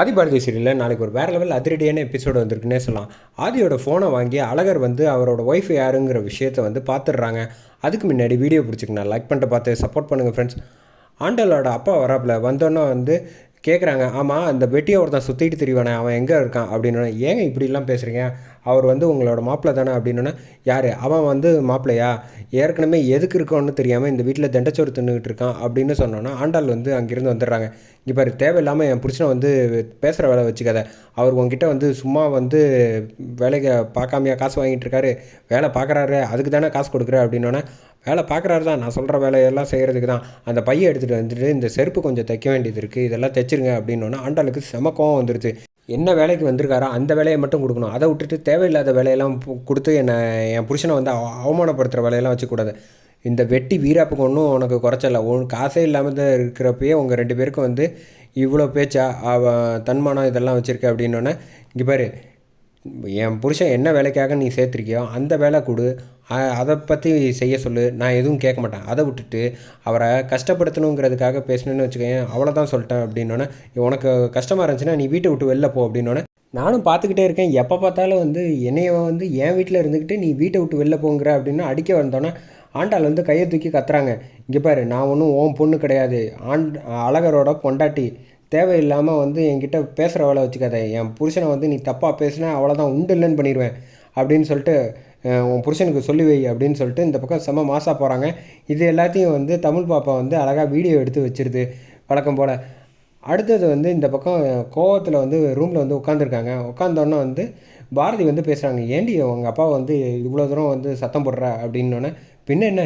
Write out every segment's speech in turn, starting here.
ஆதிபாரதி சீரியலில் நாளைக்கு ஒரு வேறு லெவல் அதிரடியான எபிசோடு வந்திருக்குன்னே சொல்லலாம். ஆதியோட ஃபோனை வாங்கி அழகர் வந்து அவரோட ஒய்ஃப் யாருங்கிற விஷயத்தை வந்து பார்த்துடுறாங்க அதுக்கு முன்னாடி வீடியோ பிடிச்சிக்கணும் லைக் பண்ணிட்டு பார்த்து சப்போர்ட் பண்ணுங்கள் ஃப்ரெண்ட்ஸ் ஆண்டலோட அப்பா வராப்புல வந்தோன்னே வந்து கேட்குறாங்க ஆமாம் அந்த வெட்டியை ஒருத்தன் சுற்றிட்டு திரிவானே அவன் எங்கே இருக்கான்? அப்படின்னு ஏங்க இப்படிலாம் பேசுகிறீங்க அவர் வந்து உங்களோட மாப்பிள்ளை தானே? அப்படின்னோடனே யார்? அவன் வந்து மாப்பிள்ளையா? ஏற்கனவே எதுக்கு இருக்கோன்னு தெரியாமல் இந்த வீட்டில் தண்டச்சோறு தின்னுக்கிட்டு இருக்கான் அப்படின்னு சொன்னோன்னா ஆண்டாள் வந்து அங்கேருந்து வந்துடுறாங்க. இங்கே பாரு தேவையில்லாமல் என் புருஷனை வந்து பேசுகிற வேலை வச்சுக்காத. அவர் உங்ககிட்ட வந்து சும்மா வந்து வேலைக்கு பார்க்காமையா காசு வாங்கிட்டு இருக்காரு. வேலை பார்க்குறாரு அதுக்கு தானே காசு கொடுக்குற? அப்படின்னோடனே வேலை பார்க்குறாரு தான் நான் சொல்கிற வேலையெல்லாம் செய்கிறதுக்கு தான். அந்த பையை எடுத்துகிட்டு வந்துட்டு இந்த செருப்பு கொஞ்சம் தைக்க வேண்டியது இருக்குது இதெல்லாம் தைச்சிருங்க அப்படின்னோன்னா ஆண்டாளுக்கு செம கோவம் வந்துருச்சு. என்ன வேலைக்கு வந்திருக்காரோ அந்த வேலையை மட்டும் கொடுக்கணும். அதை விட்டுட்டு தேவையில்லாத வேலையெல்லாம் கொடுத்து என்னை என் புருஷனை வந்து அவ- அவமானப்படுத்துகிற வேலையெல்லாம் வச்சுக்கூடாது. இந்த வெட்டி வீராப்புக்கு ஒன்றும் உனக்கு குறைச்சல உன் காசே இல்லாமல் தான் இருக்கிறப்பயே உங்கள் ரெண்டு பேருக்கும் வந்து இவ்வளோ பேச்சா அவ தன்மானம் இதெல்லாம் வச்சுருக்க அப்படின்னோடனே இங்கே பாரு என் புருஷன் என்ன வேலைக்காக நீ சேர்த்துருக்கியோ அந்த வேலை கொடு. அதை பற்றி செய்ய சொல்லு. நான் எதுவும் கேட்க மாட்டேன். அதை விட்டுட்டு அவரை கஷ்டப்படுத்தணுங்கிறதுக்காக பேசணுன்னு வச்சுக்கோயேன் அவ்வளோதான் சொல்லிட்டேன் அப்படின்னோடனே உனக்கு கஷ்டமாக இருந்துச்சுன்னா நீ வீட்டை விட்டு வெளில போ அப்படின்னோடனே நானும் பார்த்துக்கிட்டே இருக்கேன். எப்போ பார்த்தாலும் வந்து என்னைய வந்து என் வீட்டில் இருந்துக்கிட்டு நீ வீட்டை விட்டு வெளில போங்கிற அப்படின்னு அடிக்க வந்தோன்னே ஆண்டாள் வந்து கையை தூக்கி கத்துறாங்க. இங்கே பாரு நான் ஒன்றும் ஓம் பொண்ணு கிடையாது. ஆண்ட் அழகரோட பொண்டாட்டி. தேவையில்லாமல் வந்து என்கிட்ட பேசுகிற வேலை வச்சுக்காத. என் புருஷனை வந்து நீ தப்பாக பேசினா அவ்வளோதான் உண்டு இல்லைன்னு பண்ணிடுவேன் அப்படின்னு சொல்லிட்டு உன் புருஷனுக்கு சொல்லி வை அப்படின்னு சொல்லிட்டு இந்த பக்கம் செம்ம மாசாக போகிறாங்க இது எல்லாத்தையும் வந்து தமிழ் பாப்பா வந்து அழகாக வீடியோ எடுத்து வச்சிருது. வழக்கம் போல். அடுத்தது வந்து இந்த பக்கம் கோவத்தில் வந்து ரூமில் வந்து உட்காந்துருக்காங்க உட்காந்தோன்னே வந்து பாரதி வந்து பேசுகிறாங்க ஏண்டி உங்கள் அப்பா வந்து இவ்வளோ தூரம் வந்து சத்தம் போடுற? அப்படின்னோடனே பின்ன என்ன?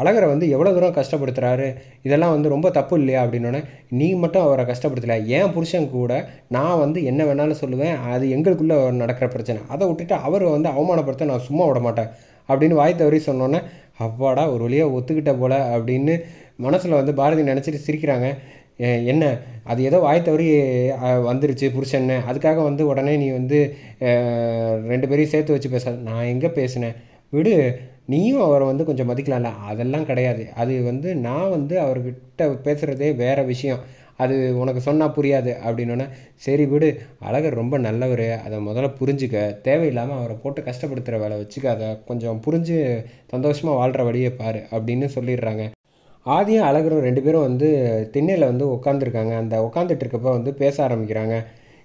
அழகரை வந்து எவ்வளோ தூரம் கஷ்டப்படுத்துகிறாரு இதெல்லாம் வந்து ரொம்ப தப்பு இல்லையா? அப்படின்னோடனே நீ மட்டும் அவரை கஷ்டப்படுத்தல. ஏன் புருஷன் கூட நான் வந்து என்ன வேணாலும் சொல்லுவேன். அது எங்களுக்குள்ளே நடக்கிற பிரச்சனை. அதை விட்டுட்டு அவரை வந்து அவமானப்படுத்த நான் சும்மா விட மாட்டேன். அப்படின்னு வாய் தவறி சொன்னோன்னே அப்பாடா ஒரு வழியாக ஒத்துக்கிட்ட போல அப்படின்னு மனசில் வந்து பாரதி நினச்சிட்டு சிரிக்கிறாங்க. என்ன? அது ஏதோ வாய் தவறி வந்துருச்சு புருஷன்னு. அதுக்காக வந்து உடனே நீ வந்து ரெண்டு பேரையும் சேர்த்து வச்சு பேச நான் எங்கே பேசினேன்? விடு. நீயும் அவரை வந்து கொஞ்சம் மதிக்கலாம்ல? அதெல்லாம் கிடையாது. அது வந்து நான் வந்து அவர்கிட்ட பேசுகிறதே வேறு விஷயம். அது உனக்கு சொன்னால் புரியாது அப்படின்னோடனே சரி விடு அழகர் ரொம்ப நல்லவர். அதை முதல்ல புரிஞ்சுக்க. தேவையில்லாமல் அவரை போட்டு கஷ்டப்படுத்துகிற வேலை வச்சுக்காத. கொஞ்சம் புரிஞ்சு சந்தோஷமாக வாழ்கிற வழியை பாரு அப்படின்னு சொல்லிடுறாங்க. ஆதியும் அழகரும் ரெண்டு பேரும் வந்து திண்ணையில் வந்து உட்காந்துருக்காங்க அந்த உட்காந்துட்டு இருக்கப்ப வந்து பேச ஆரம்பிக்கிறாங்க.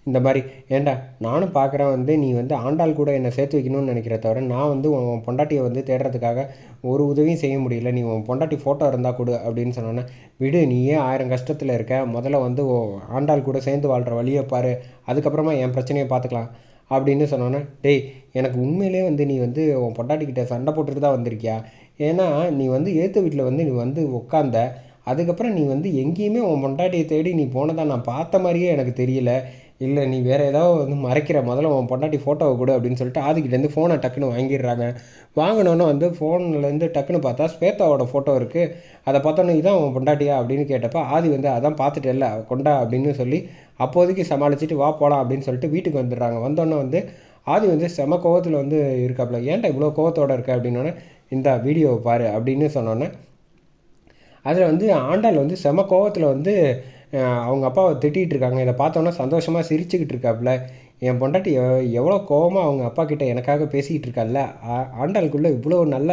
இந்த மாதிரி ஏண்டா நானும் பார்க்குறேன் வந்து நீ வந்து ஆண்டாள் கூட என்னை சேர்த்து வைக்கணும்னு நினைக்கிற தவிர நான் வந்து உன் பொண்டாட்டியை வந்து தேடுறதுக்காக ஒரு உதவியும் செய்ய முடியல. நீ உன் பொண்டாட்டி ஃபோட்டோ இருந்தால் கொடு அப்படின்னு சொன்னோன்னே விடு நீயே ஆயிரம் கஷ்டத்தில் இருக்க? முதல்ல வந்து ஆண்டாள் கூட சேர்ந்து வாழ்கிற வழியை பாரு. அதுக்கப்புறமா என் பிரச்சனையை பார்த்துக்கலாம் அப்படின்னு சொன்னோன்னே டேய் எனக்கு உண்மையிலே வந்து நீ வந்து உன் பொண்டாட்டிக்கிட்ட சண்டை போட்டுட்டு தான் வந்திருக்கியா? ஏன்னா நீ வந்து ஏற்ற வீட்டில் வந்து நீ வந்து உட்காந்த அதுக்கப்புறம் நீ வந்து எங்கேயுமே உன் பொண்டாட்டியை தேடி நீ போனதாக நான் பார்த்த மாதிரியே எனக்கு தெரியல. இல்லை நீ வேறு ஏதாவது வந்து மறைக்கிற முதல்ல உன் பொண்டாட்டி ஃபோட்டோவை கொடு அப்படின்னு சொல்லிட்டு ஆதிக்கிட்டேருந்து ஃபோனை டக்குன்னு வாங்கிடுறாங்க. வாங்கினோன்னே வந்து ஃபோன்லேருந்து டக்குன்னு பார்த்தா ஸ்வேதாவோட ஃபோட்டோ இருக்குது அதை பார்த்தோன்னே இதான் உன் பொண்டாட்டியா? அப்படின்னு கேட்டப்ப ஆதி வந்து அதான் பார்த்துட்டு இல்லை கொண்டா அப்படின்னு சொல்லி அப்போதைக்கு சமாளிச்சுட்டு வா போகலாம் அப்படின்னு சொல்லிட்டு வீட்டுக்கு வந்துடுறாங்க. வந்தோடனே வந்து ஆதி வந்து செம கோவத்தில் வந்து இருக்காப்புல ஏன்டா இவ்வளோ கோவத்தோடு இருக்க? அப்படின்னோடனே இந்த வீடியோவை பாரு அப்படின்னு சொன்னோன்னே அதில் வந்து ஆண்டாள் வந்து செம கோவத்தில் வந்து அவங்க அப்பாவை திட்டிகிட்டு இருக்காங்க இதை பார்த்தோன்னா சந்தோஷமாக சிரிச்சுக்கிட்டு இருக்காப்புல என் பொண்டாட்டி எவ் எவ்வளோ கோவமாக அவங்க அப்பா கிட்ட எனக்காக பேசிக்கிட்டு இருக்கால ஆண்டாளுக்குள்ளே இவ்வளோ நல்ல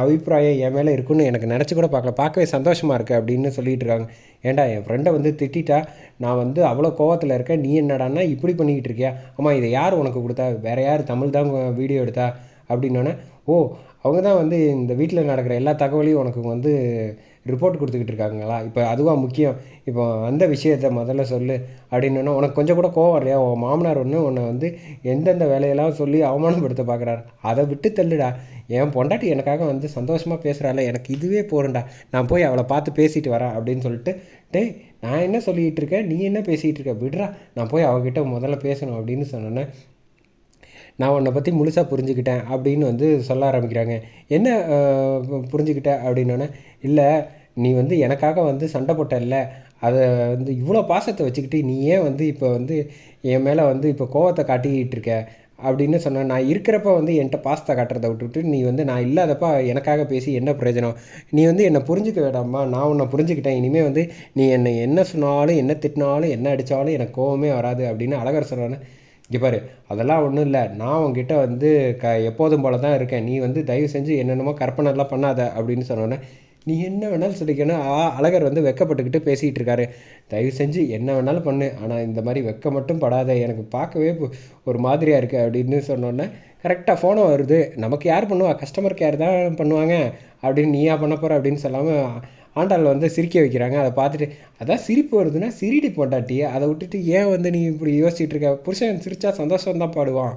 அபிப்பிராயம் என் மேலே இருக்குன்னு எனக்கு நினச்சி கூட பார்க்கல. பார்க்கவே சந்தோஷமாக இருக்குது அப்படின்னு சொல்லிகிட்டு இருக்காங்க ஏண்டா என் ஃப்ரெண்டை வந்து திட்டிட்டா? நான் வந்து அவ்வளோ கோவத்தில் இருக்கேன். நீ என்னடான்னா இப்படி பண்ணிக்கிட்டு இருக்கியா அம்மா இதை யார் உனக்கு கொடுத்தா? வேற யார் தமிழ் தான் வீடியோ எடுத்தா? அப்படின்னோடனே ஓ அவங்க தான் வந்து இந்த வீட்டில் நடக்கிற எல்லா தகவலையும் உனக்கு வந்து ரிப்போர்ட் கொடுத்துக்கிட்டு இருக்காங்களா இப்போ அதுவாக முக்கியம். இப்போ அந்த விஷயத்தை முதல்ல சொல்லு அப்படின்னா உனக்கு கொஞ்சம் கூட கோவம் இல்லையா உன் மாமனார் ஒன்று உன்னை வந்து எந்தெந்த வேலையெல்லாம் சொல்லி அவமானப்படுத்த பார்க்குறாரு அதை விட்டு தள்ளுடா. என் பொண்டாட்டி எனக்காக வந்து சந்தோஷமாக பேசுகிறாள் எனக்கு இதுவே போறேன்டா நான் போய் அவளை பார்த்து பேசிட்டு வரேன் அப்படின்னு சொல்லிட்டு டேய் நான் என்ன சொல்லிகிட்டு இருக்கேன்? நீ என்ன பேசிகிட்டு இருக்க? விடுறா. நான் போய் அவகிட்ட முதல்ல பேசணும் அப்படின்னு சொன்னோன்னே நான் உன்னை பற்றி முழுசாக புரிஞ்சுக்கிட்டேன் அப்படின்னு வந்து சொல்ல ஆரம்பிக்கிறாங்க. என்ன புரிஞ்சுக்கிட்ட அப்படின்னோடனே இல்லை நீ வந்து எனக்காக வந்து சண்டை போட்டல அதை வந்து இவ்வளோ பாசத்தை வச்சுக்கிட்டு நீ ஏன் வந்து இப்போ வந்து என் மேலே வந்து இப்போ கோவத்தை காட்டிக்கிட்டு இருக்க? அப்படின்னு சொன்னேன் நான் இருக்கிறப்ப வந்து என்கிட்ட பாஸ்தா காட்டுறதை விட்டுவிட்டு நீ வந்து நான் இல்லாதப்ப எனக்காக பேசி என்ன பிரயோஜனம்? நீ வந்து என்னை புரிஞ்சுக்க வேண்டாமா நான் உன்னை புரிஞ்சுக்கிட்டேன். இனிமேல் வந்து நீ என்னை என்ன சொன்னாலும் என்ன திட்டினாலும் என்ன அடித்தாலும் எனக்கு கோவமே வராது. அப்படின்னு அழகர் சொன்னோன்னே இங்கே பாரு அதெல்லாம் ஒன்றும் இல்லை. நான் உங்ககிட்ட வந்து க எப்போதும் போல தான் இருக்கேன். நீ வந்து தயவு செஞ்சு என்னென்னமோ கற்பனைலாம் பண்ணாத அப்படின்னு சொன்னோன்னே நீ என்ன வேணாலும் சொல்லிக்கணும் ஆ அழகர் வந்து வெக்கப்பட்டுக்கிட்டு பேசிகிட்டு இருக்காரு. தயவு செஞ்சு என்ன வேணாலும் பண்ணு. ஆனால் இந்த மாதிரி வெக்க மட்டும் படாத. எனக்கு பார்க்கவே ஒரு மாதிரியாக இருக்குது அப்படின்னு சொன்னோன்னே கரெக்டாக ஃபோனை வருது. நமக்கு யார் பண்ணுவா? கஸ்டமர் கேர் தான் பண்ணுவாங்க. அப்படின்னு நீயா பண்ண போகிற அப்படின்னு சொல்லாமல் ஆண்டாள் வந்து சிரிக்க வைக்கிறாங்க. அதை பார்த்துட்டு அதான் சிரிப்பு வருதுன்னா சிரிடி போட்டாட்டி அதை விட்டுட்டு ஏன் வந்து நீ இப்படி யோசிச்சுட்டு இருக்க? புருஷன் சிரித்தா சந்தோஷம் தான் பாடுவான்.